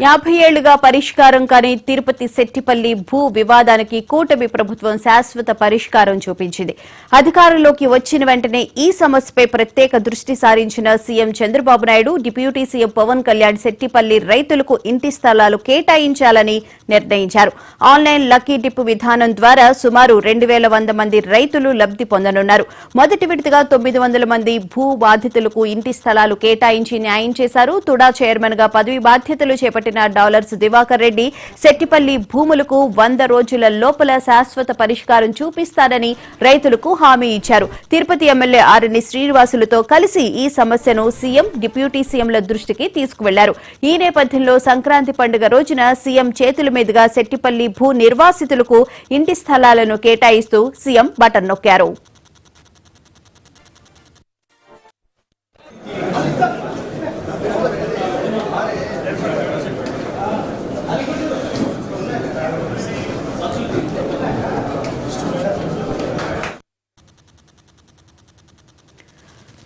యాభై ఏళ్ళుగా పరిష్కారం కాని తిరుపతి శెట్టిపల్లి భూ వివాదానికి కూటమి ప్రభుత్వం శాశ్వత పరిష్కారం చూపించింది. అధికారంలోకి వచ్చిన వెంటనే ఈ సమస్యపై ప్రత్యేక దృష్టి సారించిన CM Chandrababu Naidu deputy CM Pawan Kalyan Settipalli రైతులకు ఇంటి స్థలాలు కేటాయించాలని నిర్ణయించారు. ఆన్లైన్ లక్కీ డిప్ విధానం ద్వారా సుమారు రెండు వేల వంద మంది రైతులు లబ్ది పొందనున్నారు. మొదటి విడతగా తొమ్మిది వందల మంది భూ బాధితులకు ఇంటి స్థలాలు కేటాయించి న్యాయం చేశారు. తుడా చైర్మన్గా పదవి బాధ్యతలు చేపట్టిన డాలర్స్. దివాకర్ రెడ్డి సెట్టిపల్లి భూములకు వంద రోజుల లోపల శాశ్వత పరిష్కారం చూపిస్తారని రైతులకు హామీ ఇచ్చారు. తిరుపతి ఎమ్మెల్యే ఆర్ఎని శ్రీనివాసులతో కలిసి ఈ సమస్యను సీఎం డిప్యూటీ సీఎంల దృష్టికి తీసుకువెళ్ళారు. ఈ నేపథ్యంలో సంక్రాంతి పండుగ రోజున సీఎం చేతుల మీదుగా సెట్టిపల్లి భూ నిర్వాసితులకు ఇంటి స్థలాలను కేటాయిస్తూ సీఎం బటన్ నొక్కారు.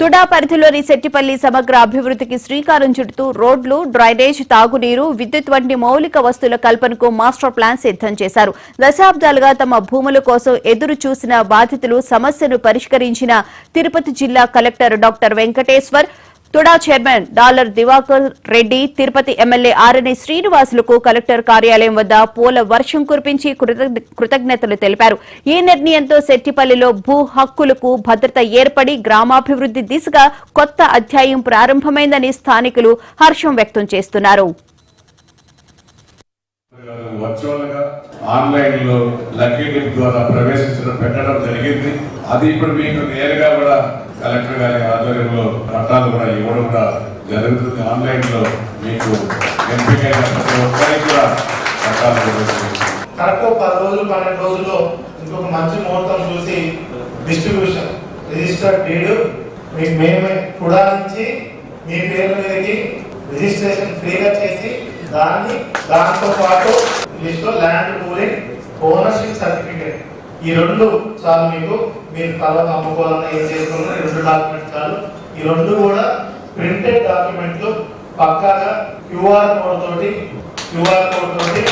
తుడా పరిధిలోని సెట్టిపల్లి సమగ్ర అభివృద్ధికి శ్రీకారం చుడుతూ రోడ్లు డ్రైనేజ్ తాగునీరు విద్యుత్ వంటి మౌలిక వస్తువుల కల్పనకు మాస్టర్ ప్లాన్ సిద్దం చేశారు. దశాబ్దాలుగా తమ భూముల కోసం ఎదురు చూసిన బాధితులు సమస్యను పరిష్కరించిన తిరుపతి జిల్లా collector doctor Venkateshwar TUDA chairman dollar Divakar Reddy Tirupati MLA Arani శ్రీనివాసులకు collector కార్యాలయం వద్ద పూల వర్షం కురిపించి కృతజ్ఞ- కృతజ్ఞతలు తెలిపారు. ఈ నిర్ణయంతో శెట్టిపల్లిలో భూ హక్కులకు భద్రత ఏర్పడి గ్రామాభివృద్ధి దిశగా కొత్త అధ్యాయం ప్రారంభమైందని స్థానికులు హర్షం వ్యక్తం చేస్తున్నారు. వర్చువల్గా వర్చువల్గా ఆన్లైన్లో లక్కీ డిప్ ద్వారా ప్రవేశించడం పెట్టడం జరిగింది. అది ఇప్పుడు మీకు నేరుగా కూడా కలెక్టర్ గారి ఆధ్వర్యంలో పట్టాలు కూడా ఇవ్వడం కూడా జరుగుతుంది. ఆన్లైన్లో మీకు ఎంపికైన ప్రతి ఒక్కరికి కూడా పట్టాలు కరెక్ట్ పది రోజులు పన్నెండు రోజుల్లో ఇంకొక మంచి ముహూర్తం చూసి డిస్ట్రిబ్యూషన్ రిజిస్టర్ డీడ్ మీకు మేమే కూడా నుంచి మీ పేరు మీదకి రిజిస్ట్రేషన్ ఫ్రీగా చేసి దాన్ని దాంతో పాటు లిస్ట్లో ల్యాండ్ పూలింగ్ ఓనర్షిప్ సర్టిఫికేట్. ఈ రెండు చాలు మీకు మీరు తల అమ్ముకోవాలన్నా ఏం చేసుకోవాలన్నా ఈ రెండు డాక్యుమెంట్స్ చాలు. ఈ రెండు కూడా ప్రింటెడ్ డాక్యుమెంట్లు పక్కాగా క్యూఆర్ కోడ్ తోటి క్యూఆర్ కోడ్ తోటి